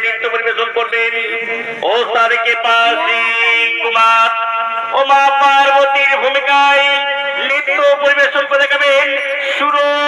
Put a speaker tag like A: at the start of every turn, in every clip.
A: নৃত্য পরিবেশন করবেন। ও তারকে পাশি কুমার। ও মা পার্বতীর ভূমিকায় নৃত্য পরিবেশন করে দেখাবেন। সুরজ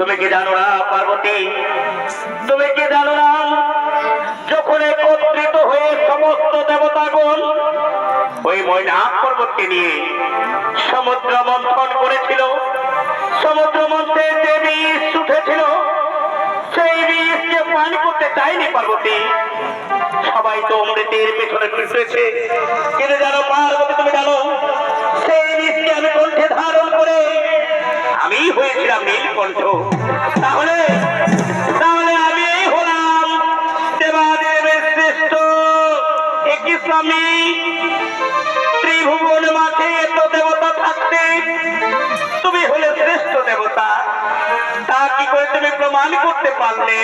B: তুমি কি জানো না, পার্বতী? তুমি কি জানো না, যখন একত্রিত হয়ে সমস্ত দেবতাগণ ওই ময়নাক পর্বতকে নিয়ে সমুদ্র মন্থন করেছিল, সমুদ্র মন্থে যে বীজ উঠেছিল, সেই বীজকে পান করতে চায়নি পার্বতী। সবাই তো অমৃতের পেছনে পিছুয়েছে। কিন্তু জানো পার্বতী, তুমি জানো, সেই বীজকে আমি কণ্ঠে ধারণ করে আমি হয়েছিলাম নীলকণ্ঠ তাহলে তাহলে আমি হলাম দেবাদেবের শ্রেষ্ঠ। একই স্বামী, ত্রিভুবন মাঠে এত দেবতা থাকতে তুমি হলে শ্রেষ্ঠ দেবতা। তা কি করে তুমি প্রমাণ করতে পারলে?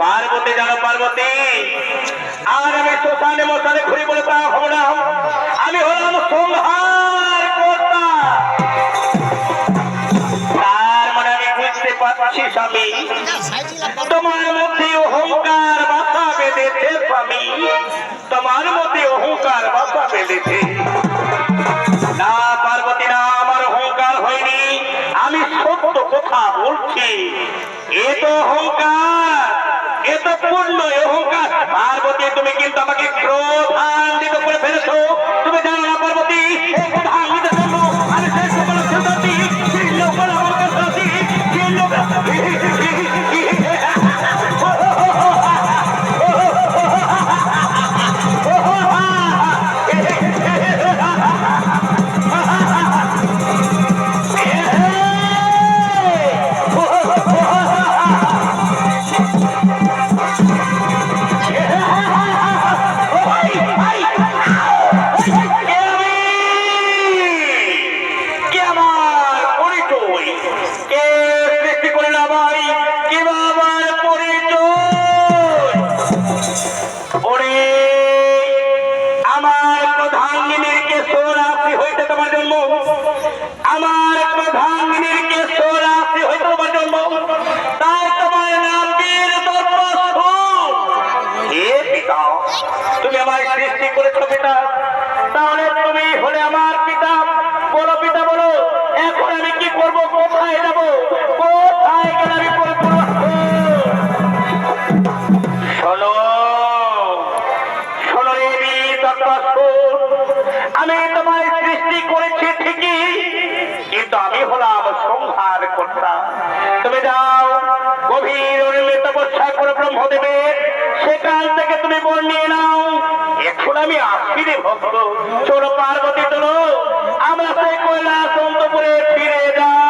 B: পার্বতী জানো পার্বতী, আর আমি শ্মশানে মশানে ঘুরে বলে তা হলাম আমি হলাম পারছি স্বামী। তোমার মধ্যে অহংকার বাসা বেঁধেছে স্বামী। তোমার মধ্যে অহংকার বাসা বেঁধেছে না, পার্বতী, না, আমার অহংকার হয়নি। আমি সত্য কথা বলছি। এ তো অহংকার, এ তো পূর্ণ অহংকার। পার্বতী, তুমি কিন্তু আমাকে ক্রোধান্বিত করে ফেলেছো। তুমি জানো না, পার্বতী ওরে আমার প্রধানমন্ত্রীকে রাশি হইতে তোমার জন্ম আমার প্রধানমন্ত্রীকে রাশি হইতে তোমার জন্ম তাই তোমার নাম বীর তুমি আমার সৃষ্টি করেছ পিতা। তুমি যাও। গভীর তপস্যা করে ব্রহ্মদেবের সেখান থেকে তুমি বল নিয়ে নাও। এখন আমি আসছি রে ভক্ত। চলো পার্বতী তোলো আমরা সেই কৈলাস অন্তপুরে ফিরে যাও